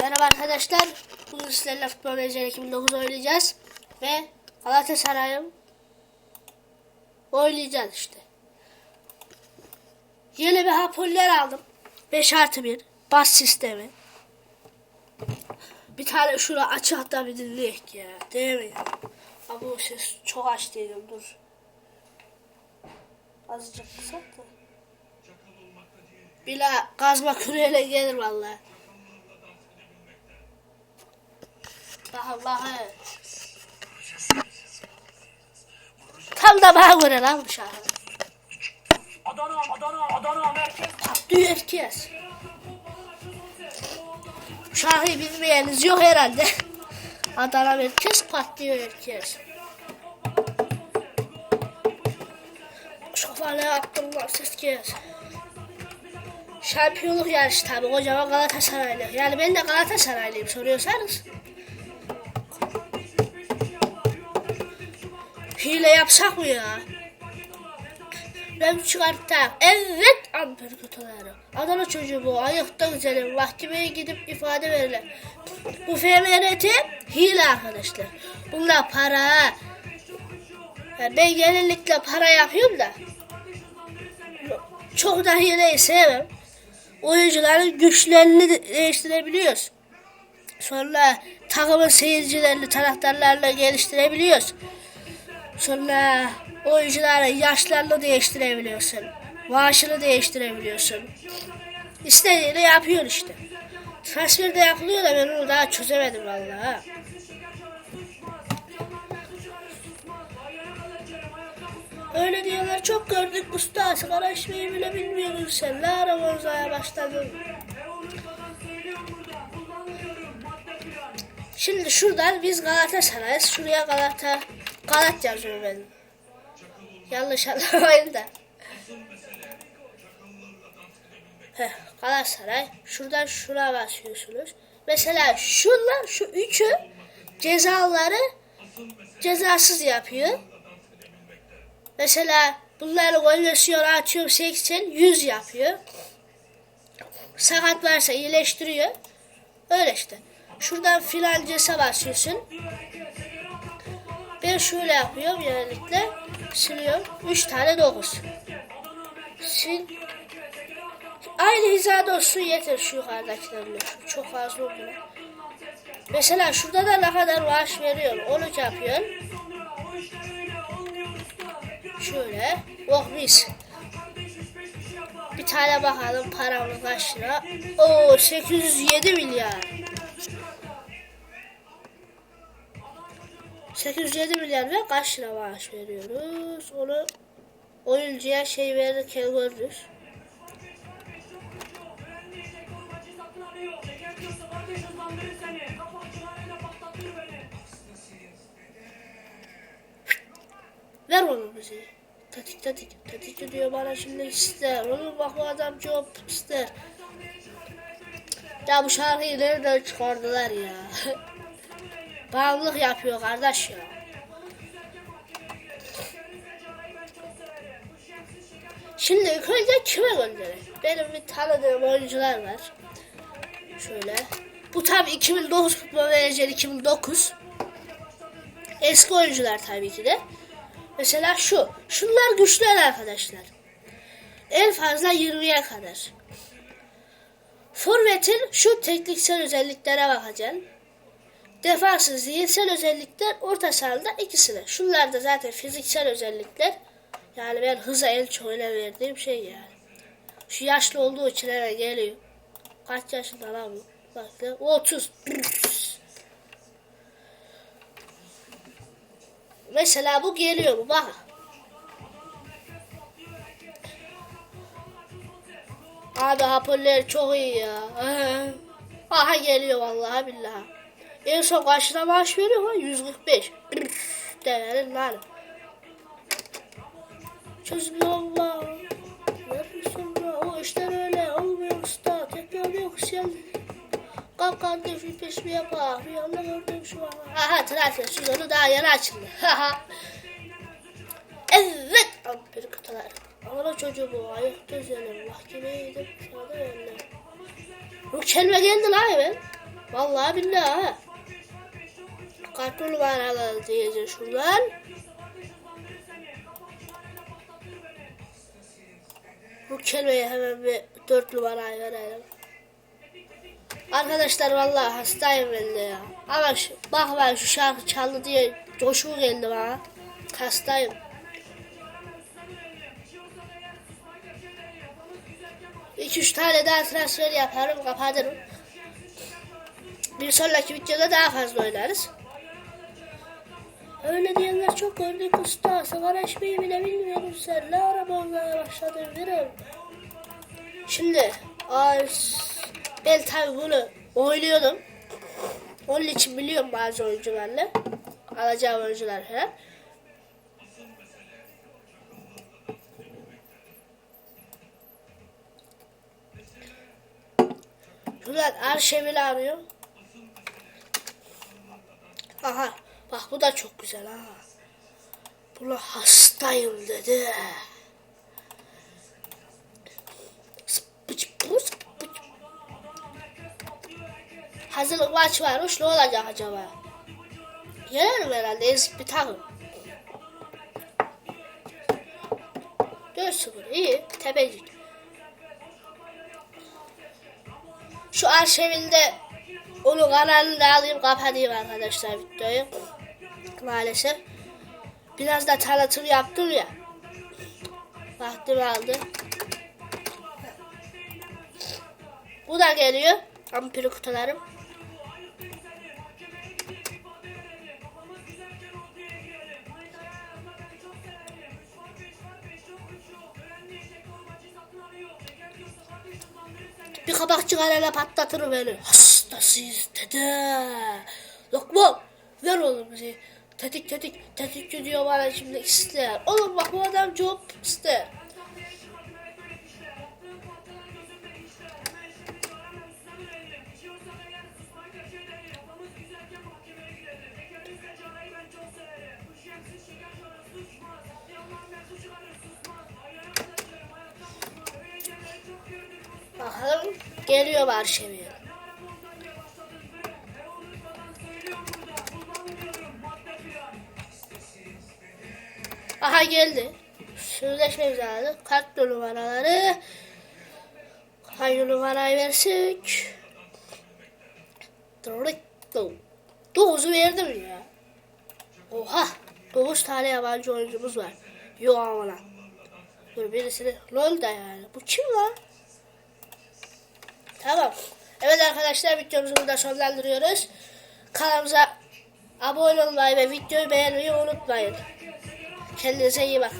Merhaba arkadaşlar. Bugün sizlerle futbol manager 2009 oynayacağız. Ve Galatasaray'ım oynayacağız işte. Yeni bir hoparlör aldım. 5 artı 1 bas sistemi. Bir tane şunu açı hatta bir dinleyek ya. Değil mi ya? Ama bu ses çok aç değilim dur. Azıcık kısa da. Bila kazma küreyle gelir vallahi. Daha Allah'ı. Tam da bana göre lan bu şarkı. Adana, Adana, Adana merkez. Patlıyor herkes. Bu şarkıyı bilmeyeniniz yok herhalde. Adana herkes patlıyor herkes. Şoförlüğe attırlar ses kes. Şampiyonluk yarışı tabi kocaman Galatasaraylı. Yani ben de Galatasaraylıyım soruyorsanız. Hile yapsak mı ya? Ben çıkarttık. Evet amper kutuları. Adana çocuğu bu. Ayakta güzelim. Mahkemeye gidip ifade verirler. Bu FMRT hile arkadaşlar. Bunlar para. Yani ben genellikle para yapıyorum da. Çok da hileyi sevmem. Oyuncuların güçlerini de- değiştirebiliyoruz. Sonra takımın seyircilerini, taraftarlarla geliştirebiliyoruz. Sonra oyuncuların yaşlarını değiştirebiliyorsun. Maaşını değiştirebiliyorsun. İstediğini yapıyor işte. Transfer de yapılıyor da ben onu daha çözemedim vallahi. Öyle diyorlar çok gördük usta sigara içmeyi bile bilmiyorsun sen. Ne ara bozmaya başladın. Şimdi şuradan biz Galatasaray'ız. Şuraya Galata Galat yazıyorum ben. Yanlış anlamayın da. Heh, Galatasaray. Şuradan şuna basıyorsunuz. Mesela şunlar şu üçü cezaları cezasız yapıyor. Mesela bunları konversiyon atıyorum 80 100 yapıyor. Sakat varsa iyileştiriyor. Öyle işte. Şuradan filancesa basıyorsun. Ben şöyle yapıyorum genellikle. Siliyorum. 3 tane 9. Sil. Aynı hizada olsun yeter şu yukarıdakilerle. Çok fazla olmuyor. Mesela şurada da ne kadar maaş veriyor. Onu yapıyorsun. Şöyle. Oh mis. Bir tane bakalım paramız kaç lira. Oo 807 milyar. 807 milyar ve kaç lira maaş veriyoruz? Onu oyuncuya şey verirken görürüz. Ver onu bize. Tatik tatik. Tatik diyor bana şimdi ister. Oğlum bak bu adam job ister. Ya bu şarkıyı nereden çıkardılar ya? Bağımlılık yapıyor kardeş ya. Şimdi ilk önce kime gönderelim? Benim bir tanıdığım oyuncular var. Şöyle. Bu tabi 2009 futbol menajeri 2009. Eski oyuncular tabii ki de. Mesela şu. Şunlar güçler arkadaşlar. En fazla 20'ye kadar. Forvet'in şu tekniksel özelliklere bakacaksın. Defansın zihinsel özellikler, orta sahada ikisine. Şunlar da zaten fiziksel özellikler. Yani ben hıza en çok önem verdiğim şey yani. Şu yaşlı olduğu için hemen geliyor. Kaç yaşında lan bu? Bak ya, 30. Mesela bu geliyor mu? Bak. Abi hoparlör çok iyi ya. Aha geliyor vallahi billahi. En son kaçına maaş veriyor mu? 145. Denerim lan. Çözüm Allah. Neredesin be? O işler öyle olmuyor usta. Tekrar yok sen. Kalk kardeşim peşimi yapar. Rüyamda gördüm şu an. Aha transfer sezonu daha yeni açıldı. Haha. evet. Amperi kutular. Ana çocuğu bu. Ayakta üzerine. Mahkemeye gidip anda önüne. Bu kelime geldi lan hemen. Vallahi billahi ha. Kaç numaralı diyeceğiz şuradan. Bu kelimeyi hemen bir dört numaraya verelim. Arkadaşlar vallahi hastayım ben de ya. Ama şu, bak ben şu şarkı çaldı diye coşku geldi bana. Hastayım. İki üç tane daha transfer yaparım kapatırım. Bir sonraki videoda daha fazla oynarız. Öyle diyenler çok gördük usta. İçmeyi bile bilmiyorum sen. Ne ara bozmaya başladın birim. Şimdi ben tabi bunu oynuyordum. Onun için biliyorum bazı oyuncularla. Alacağım oyuncular falan. Şuradan arşivini arıyor. Aha bak bu da çok güzel ha. Buna hastayım dedi. Sıpıç bu sıpıç. Hazırlık maç varmış ne olacak acaba? Yenerim herhalde ezik bir takım. 4-0 iyi tepecik. Şu arşivinde onu kanalını da alayım kapatayım arkadaşlar videoyu. Maalesef. Biraz da tanıtım yaptım ya. Vaktimi aldı. Bu da geliyor. Ampiri kutularım. Bir kabak çıkarıyla patlatır beni. Hastasıyız dede. Lokman ver oğlum bizi. Tetik tetik tetikçi diyor bana şimdi ister. Oğlum bak bu adam çok ister. Bakalım geliyor Barşevi. Aha geldi. Sözleşme imzaladı. Kartlı numaraları. Hangi numarayı versek? Dokuzu verdim ya. Oha. Dokuz tane yabancı oyuncumuz var. Yok ama lan. Dur birisini lol da yani. Bu kim lan? Tamam. Evet arkadaşlar videomuzu burada sonlandırıyoruz. Kanalımıza abone olmayı ve videoyu beğenmeyi unutmayın. 开你的声音吧。